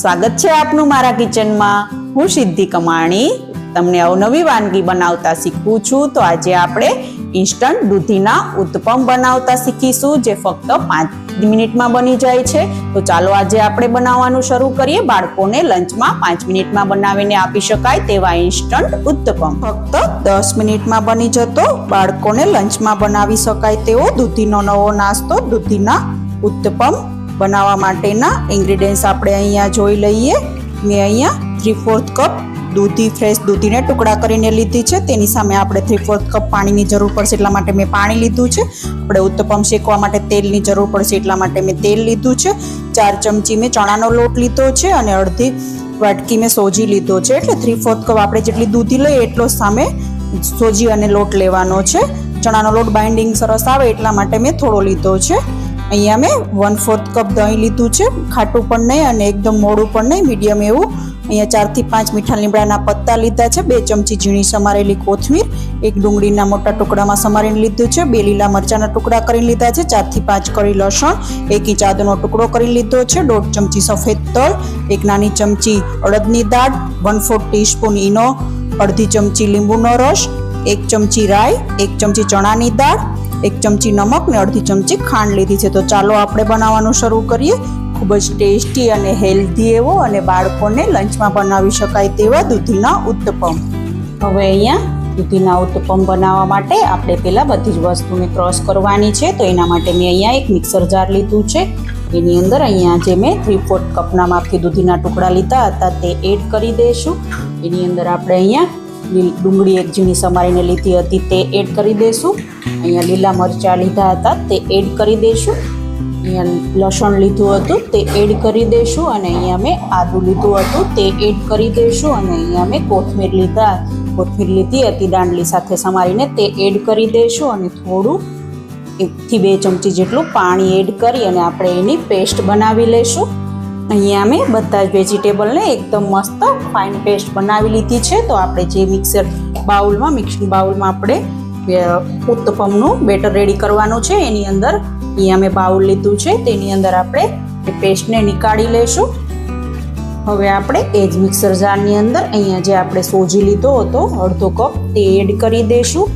સ્વાગત છે આપનું મારા કિચનમાં. હું સિદ્ધિ કમાણી. તમને અવનવી વાનગી બનાવતા શીખવું છું તો આજે આપણે ઇન્સ્ટન્ટ દૂધીના ઉત્પમ બનાવતા શીખીશું, જે ફક્ત પાંચ મિનિટમાં બની જાય છે. તો ચાલો આજે આપણે બનાવવાનું શરૂ કરીએ. બાળકોને લંચમાં પાંચ મિનિટમાં બનાવીને આપી શકાય તેવા ઇન્સ્ટન્ટ ઉત્તપમ. ફક્ત દસ મિનિટમાં બની જતો. બાળકોને લંચમાં બનાવી શકાય તેવો દૂધીનો નવો નાસ્તો દૂધીના ઉત્તપમ બનાવવા માટેના ઇન્ગ્રીડિયન્ટ્સ આપણે અહીંયા જોઈ લઈએ. મેં અહીંયા થ્રી ફોર્થ કપ દૂધી ફ્રેશ દૂધીને ટુકડા કરીને લીધી છે. તેની સામે આપણે થ્રી ફોર્થ કપ પાણીની જરૂર પડશે એટલા માટે મેં પાણી લીધું છે. આપણે ઉત્તપમ શેકવા માટે તેલની જરૂર પડશે એટલા માટે મેં તેલ લીધું છે. ચાર ચમચી મેં ચણાનો લોટ લીધો છે અને અડધી વાટકી મેં સોજી લીધો છે. એટલે થ્રી ફોર્થ કપ આપણે જેટલી દૂધી લઈએ એટલો સામે સોજી અને લોટ લેવાનો છે. ચણાનો લોટ બાઇન્ડિંગ સરસ આવે એટલા માટે મેં થોડો લીધો છે. અહીંયા મેં વન ફોર્થ કપ દહીં લીધું છે. ખાટું પણ નહીં અને એકદમ મોડું પણ નહીં મીડિયમ એવું. અહીંયા ચારથી પાંચ મીઠા લીમડાના પત્તા લીધા છે, બે ચમચી ઝીણી સમારેલી કોથમીર, એક ડુંગળીના મોટા ટુકડામાં સમારીને લીધું છે, બે લીલા મરચાના ટુકડા કરીને લીધા છે, ચારથી પાંચ કળી લસણ, એક ઇંચ આદુનો ટુકડો કરી લીધો છે, દોઢ ચમચી સફેદ તલ, એક નાની ચમચી અડદની દાળ વન ફોર્થ ટીસ્પૂન ઈનો, અડધી ચમચી લીંબુનો રસ, એક ચમચી રાઈ, એક ચમચી ચણાની દાળ એક ચમચી નમક ને અડધી ચમચી ખાંડ લીધી છે. તો ચાલો આપણે બનાવવાનું શરૂ કરીએ. ખૂબ જ ટેસ્ટી અને હેલ્ધી એવો અને બાળકોને લંચમાં બનાવી શકાય તેવા દૂધીના ઉત્તપમ. હવે અહીંયા દૂધીના ઉત્તપમ બનાવવા માટે આપણે પહેલાં બધી જ વસ્તુને ક્રોસ કરવાની છે. તો એના માટે મેં અહીંયા એક મિક્સર જાર લીધું છે. એની અંદર અહીંયા જે મેં થ્રી ફોર્થ કપના માપથી દૂધીના ટુકડા લીધા હતા તે એડ કરી દઈશું. એની અંદર આપણે અહીંયા ડુંગળી એક ઝીણી સમારીને લીધી હતી, તે એડ કરી દઈશું અહીંયા લીલા મરચાં લીધા હતા, તે એડ કરી દઈશું અહીંયા લસણ લીધું હતું, તે એડ કરી દઈશું અને અહીંયા મેં આદું લીધું હતું, તે એડ કરી દઈશું અને અહીંયા મેં કોથમીર લીધા કોથમીર લીધી હતી, દાંડલી સાથે સમારીને તે એડ કરી દઈશું અને થોડું, એકથી બે ચમચી જેટલું પાણી એડ કરી અને આપણે એની પેસ્ટ બનાવી લઈશું અહીંયા અમે બધા જ વેજીટેબલને એકદમ મસ્ત ફાઇન પેસ્ટ બનાવી લીધી છે. તો આપણે જે મિક્સર બાઉલમાં મિક્સિંગ બાઉલમાં આપણે ઉત્તપમનું બેટર રેડી કરવાનું છે. એની અંદર અહીંયા મેં બાઉલ લીધું છે. તેની અંદર આપણે એ પેસ્ટને નીકાળી લઈશું. હવે આપણે એ જ મિક્સર જારની અંદર અહીંયા જે આપણે સોજી લીધો હતો, અડધો કપ તે એડ કરી દઈશું.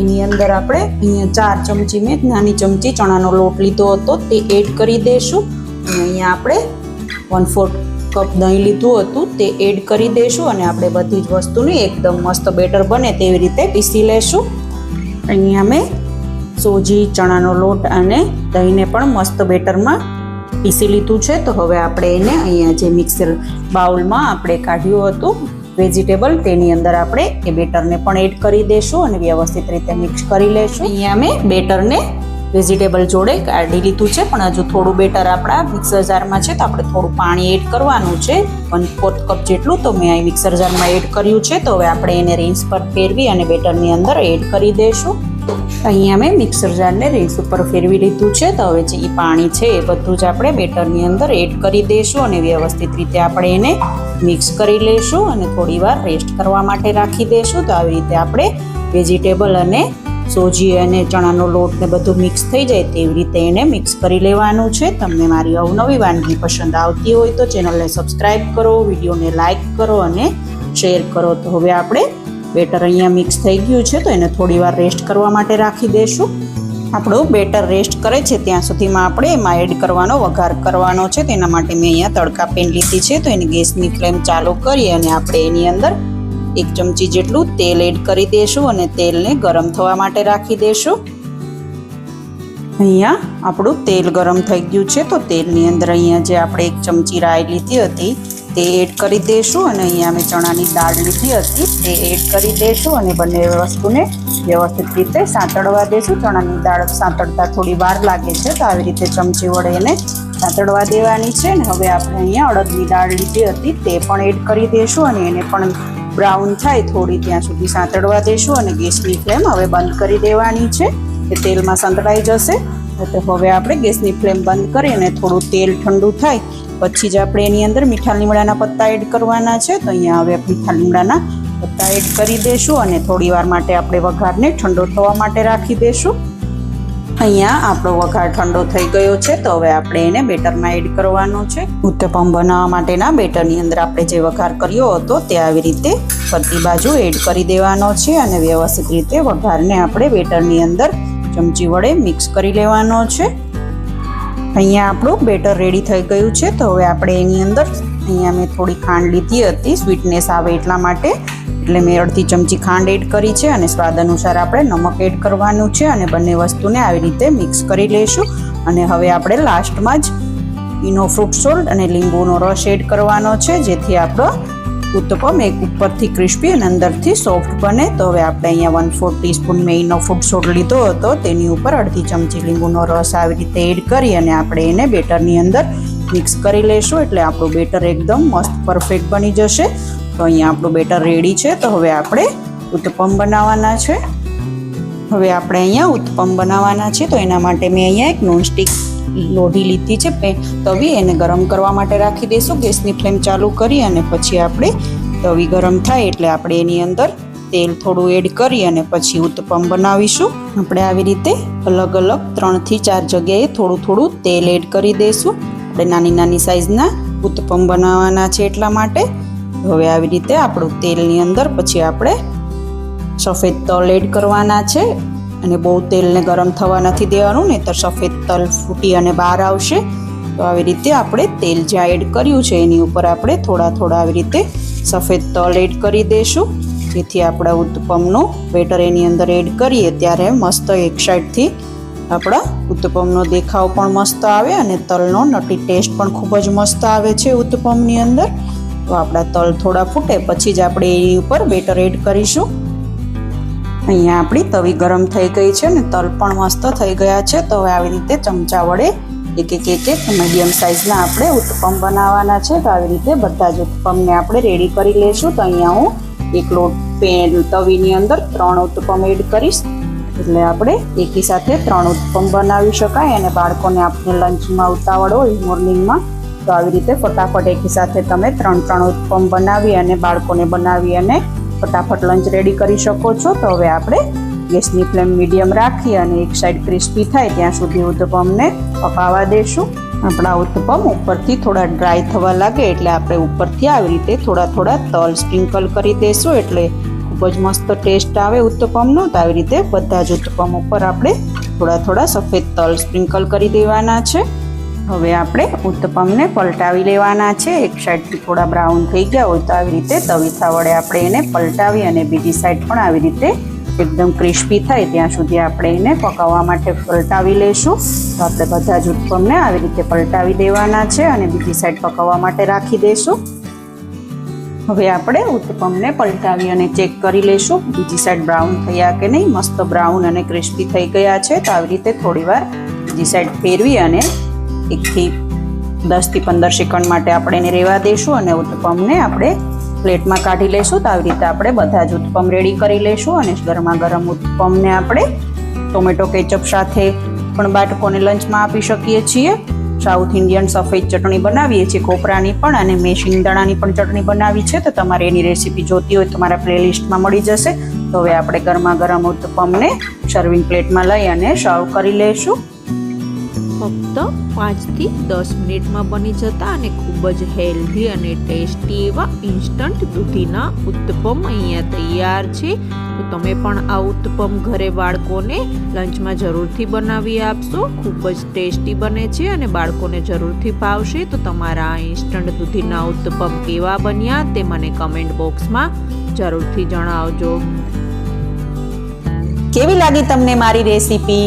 એની અંદર આપણે અહીંયા ચાર ચમચી, મેં નાની ચમચી ચણાનો લોટ લીધો હતો, તે એડ કરી દઈશું. અને અહીંયા આપણે વન ફોર્થ કપ દહીં લીધું હતું, તે એડ કરી દઈશું અને આપણે બધી જ વસ્તુની એકદમ મસ્ત બેટર બને તેવી રીતે પીસી લેશું. અહીંયા મેં સોજી, ચણાનો લોટ અને દહીંને પણ મસ્ત બેટરમાં પીસી લીધું છે. તો હવે આપણે એને અહીંયા જે મિક્સર બાઉલમાં આપણે કાઢ્યું હતું, વેજીટેબલ, તેની અંદર આપણે એ બેટરને પણ એડ કરી દઈશું અને વ્યવસ્થિત રીતે મિક્સ કરી લેશું. અહીંયા મેં બેટરને વેજીટેબલ જોડે કાઢી લીધું છે. પણ હજુ થોડું બેટર આપણા મિક્સર જારમાં છે, તો આપણે થોડું પાણી એડ કરવાનું છે. વન ફોર્થ કપ જેટલું તો મેં અહીં મિક્સર જારમાં એડ કર્યું છે. તો હવે આપણે એને રીંસ પર ફેરવી અને બેટરની અંદર એડ કરી દઈશું અહીંયા મેં મિક્સર જારને રીંસ ઉપર ફેરવી લીધું છે. તો હવે જે પાણી છે એ બધું જ આપણે બેટરની અંદર એડ કરી દઈશું અને વ્યવસ્થિત રીતે આપણે એને મિક્સ કરી લઈશું અને થોડી વાર રેસ્ટ કરવા માટે રાખી દઈશું તો આવી રીતે આપણે વેજીટેબલ અને સોજી અને ચણાનો લોટ ને બધું મિક્સ થઈ જાય તેવી રીતે એને મિક્સ કરી લેવાનું છે. તમને મારી અવનવી વાનગી પસંદ આવતી હોય તો ચેનલને સબસ્ક્રાઈબ કરો વિડીયોને લાઇક કરો અને શેર કરો. તો હવે આપણે બેટર અહીંયા મિક્સ થઈ ગયું છે તો એને થોડી વાર રેસ્ટ કરવા માટે રાખી દઈશું આપણું બેટર રેસ્ટ કરે છે ત્યાં સુધીમાં આપણે એમાં એડ કરવાનો, વઘાર કરવાનો છે. તેના માટે મેં અહીંયા તડકા પેન લીધી છે તો એની ગેસની ફ્લેમ ચાલુ કરી અને આપણે એની અંદર એક ચમચી જેટલું તેલ એડ કરી દઈશું અને તેલને ગરમ થવા માટે રાખી દઈશું અહીંયા આપણું તેલ ગરમ થઈ ગયું છે, તો તેલની અંદર અહીંયા જે આપણે એક ચમચી રાઈ લીધી હતી, તે એડ કરી દઈશું અને અહીંયા અમે ચણાની દાળ લીધી હતી, તે એડ કરી દઈશું અને બંને વસ્તુને વ્યવસ્થિત રીતે સાંતળવા દઈશું ચણાની દાળ સાંતળતા થોડી વાર લાગે છે, તો આવી રીતે ચમચી વડે એને સાંતળવા દેવાની છે. ને હવે આપણે અહીંયા અડદની દાળ લીધી હતી, તે પણ એડ કરી દઈશું અને એને પણ બ્રાઉન થાય થોડી ત્યાં સુધી સાંતળવા દઈશું અને ગેસની ફ્લેમ હવે બંધ કરી દેવાની છે. એ તેલમાં સંતળાઈ જશે. તો હવે આપણે ગેસની ફ્લેમ બંધ કરી અને થોડું તેલ ઠંડુ થાય. પછી જ આપણે એની અંદર મીઠા લીમડાના પત્તા એડ કરવાના છે. તો અહીંયા હવે મીઠા લીમડાના પત્તા એડ કરી દઈશું અને થોડી વાર માટે આપણે વઘારને ઠંડો થવા માટે રાખી દઈશું અહીંયા આપણો વઘાર ઠંડો થઈ ગયો છે, તો હવે આપણે એને બેટરમાં એડ કરવાનો છે. ઉત્તપમ બનાવવા માટેના બેટરની અંદર આપણે જે વઘાર કર્યો હતો, તે આવી રીતે ફરતી બાજુ એડ કરી દેવાનો છે અને વ્યવસ્થિત રીતે વઘારને આપણે બેટરની અંદર ચમચી વડે મિક્સ કરી લેવાનો છે. અહીંયા આપણું બેટર રેડી થઈ ગયું છે, તો હવે આપણે એની અંદર, અહીંયા મેં થોડી ખાંડ લીધી હતી સ્વીટનેસ આવે એટલા માટે. એટલે મેં અડધી ચમચી ખાંડ એડ કરી છે અને સ્વાદ અનુસાર આપણે નમક એડ કરવાનું છે અને બંને વસ્તુને આવી રીતે મિક્સ કરી લઈશું. અને હવે આપણે લાસ્ટમાં જ ઈનો ફ્રૂટ સોલ્ટ અને લીંબુનો રસ એડ કરવાનો છે, જેથી આપણો ઉત્તપમ એક ઉપરથી ક્રિસ્પી અને અંદરથી સોફ્ટ બને. તો હવે આપણે અહીંયા વન ફોર ટીસ્પૂન મેં ઈનો ફ્રૂટ સોલ્ટ લીધો હતો. તેની ઉપર અડધી ચમચી લીંબુનો રસ આવી રીતે એડ કરી અને આપણે એને બેટરની અંદર મિક્સ કરી લઈશું. એટલે આપણું બેટર એકદમ મસ્ત પરફેક્ટ બની જશે. તો અહીંયા આપણું બેટર રેડી છે. તો હવે આપણે ઉત્તપમ બનાવવાના છે. હવે આપણે અહીંયા ઉત્તપમ બનાવવાના છે. તો એના માટે મેં અહીંયા એક નોનસ્ટિક લોઢી લીધી છે. તવી એને ગરમ કરવા માટે રાખી દઈશું. ગેસની ફ્લેમ ચાલુ કરી અને પછી આપણે તવી ગરમ થાય એટલે આપણે એની અંદર તેલ થોડું એડ કરી અને પછી ઉત્તપમ બનાવીશું. આપણે આવી રીતે અલગ અલગ ત્રણથી ચાર જગ્યાએ થોડું થોડું તેલ એડ કરી દઈશું. આપણે નાની નાની સાઇઝના ઉત્તપમ બનાવવાના છે એટલા માટે. હવે આવી રીતે આપણું તેલની અંદર પછી આપણે સફેદ તલ એડ કરવાના છે અને બહુ તેલને ગરમ થવા નથી દેવાનું નહીં તો સફેદ તલ ફૂટી અને બહાર આવશે. તો આવી રીતે આપણે તેલ જ્યાં એડ કર્યું છે એની ઉપર આપણે થોડા થોડા આવી રીતે સફેદ તલ એડ કરી દઈશું જેથી આપણા ઉત્તપમનો બેટર એની અંદર એડ કરીએ ત્યારે મસ્ત એક સાઈડથી આપણા ઉત્તપમનો દેખાવ પણ મસ્ત આવે અને તલનો નટી ટેસ્ટ પણ ખૂબ જ મસ્ત આવે છે ઉત્તપમની અંદર. તો આપણા તલ થોડા ફૂટે, પછી જ આપણે એની ઉપર બેટર એડ કરીશું. અહીંયા આપણી તવી ગરમ થઈ ગઈ છે ને, તલ પણ મસ્ત થઈ ગયા છે. તો હવે આવી રીતે ચમચા વડે એક એક એક એક મીડિયમ સાઇઝના આપણે ઉત્તપમ બનાવવાના છે. તો આવી રીતે બધા જ ઉત્તપમને આપણે રેડી કરી લઈશું. તો અહીંયા હું એક લોટ પેન તવીની અંદર ત્રણ ઉત્તપમ એડ કરીશ. એટલે આપણે એકી સાથે ત્રણ ઉત્તપમ બનાવી શકાય. અને બાળકોને આપણે લંચમાં ઉતાવળ હોય મોર્નિંગમાં તો આવી રીતે ફટાફટ એકી સાથે તમે ત્રણ ત્રણ ઉત્પમ બનાવી અને બાળકોને બનાવી અને ફટાફટ લંચ રેડી કરી શકો છો. તો હવે આપણે ગેસની ફ્લેમ મીડિયમ રાખી અને એક સાઈડ ક્રિસ્પી થાય ત્યાં સુધી ઉત્તપમને પકાવવા દેશું. આપણા ઉત્તપમ ઉપરથી થોડા ડ્રાય થવા લાગે એટલે આપણે ઉપરથી આવી રીતે થોડા થોડા તલ સ્પ્રિંકલ કરી દઈશું એટલે ખૂબ જ મસ્ત ટેસ્ટ આવે ઉત્તપમનો તો આવી રીતે બધા જ ઉત્તપમ ઉપર આપણે થોડા થોડા સફેદ તલ સ્પ્રિંકલ કરી દેવાના છે. હવે આપણે ઉત્તપમને પલટાવી લેવાના છે. એક સાઈડથી થોડા બ્રાઉન થઈ ગયા હોય તો આવી રીતે તવીથા વડે આપણે એને પલટાવી અને બીજી સાઈડ પણ આવી રીતે એકદમ ક્રિસ્પી થાય ત્યાં સુધી આપણે એને પકાવવા માટે પલટાવી લઈશું તો આપણે બધા જ ઉત્પમને આવી રીતે પલટાવી દેવાના છે અને બીજી સાઈડ પકાવવા માટે રાખી દઈશું હવે આપણે ઉત્પમને પલટાવી અને ચેક કરી લઈશું બીજી સાઈડ બ્રાઉન થયા કે નહીં? મસ્ત બ્રાઉન અને ક્રિસ્પી થઈ ગયા છે. તો આવી રીતે થોડીવાર બીજી સાઈડ ફેરવી અને એકથી દસથી પંદર સેકન્ડ માટે આપણે એને રહેવા દઈશું અને ઉત્પમને આપણે પ્લેટમાં કાઢી લઈશું તો આવી રીતે આપણે બધા જ ઉત્પમ રેડી કરી લઈશું અને ગરમા ગરમ ઉત્પમને આપણે ટોમેટો કેચઅપ સાથે પણ બાળકોને લંચમાં આપી શકીએ છીએ. સાઉથ ઇન્ડિયન સફેદ ચટણી બનાવીએ છીએ, કોપરાની પણ અને મેં શિંગદાણાની પણ ચટણી બનાવી છે. તો તમારે એની રેસીપી જોતી હોય તો મારા પ્લેલિસ્ટમાં મળી જશે. તો હવે આપણે ગરમા ગરમ ઉત્પમને સર્વિંગ પ્લેટમાં લઈ અને સર્વ કરી લઈશું ફક્ત પાંચથી દસ મિનિટમાં બની જતા અને ખૂબ જ હેલ્ધી અને ટેસ્ટી એવા ઇન્સ્ટન્ટ દૂધીના ઉત્તપમ અહીંયા તૈયાર છે. તો તમે પણ આ ઉત્તપમ ઘરે બાળકોને લંચમાં જરૂરથી બનાવી આપશો. ખૂબ જ ટેસ્ટી બને છે અને બાળકોને જરૂરથી ભાવશે. તો તમારા આ ઇન્સ્ટન્ટ દૂધીના ઉત્તપમ કેવા બન્યા તે મને કમેન્ટ બોક્સમાં જરૂરથી જણાવજો. કેવી લાગી તમને મારી રેસીપી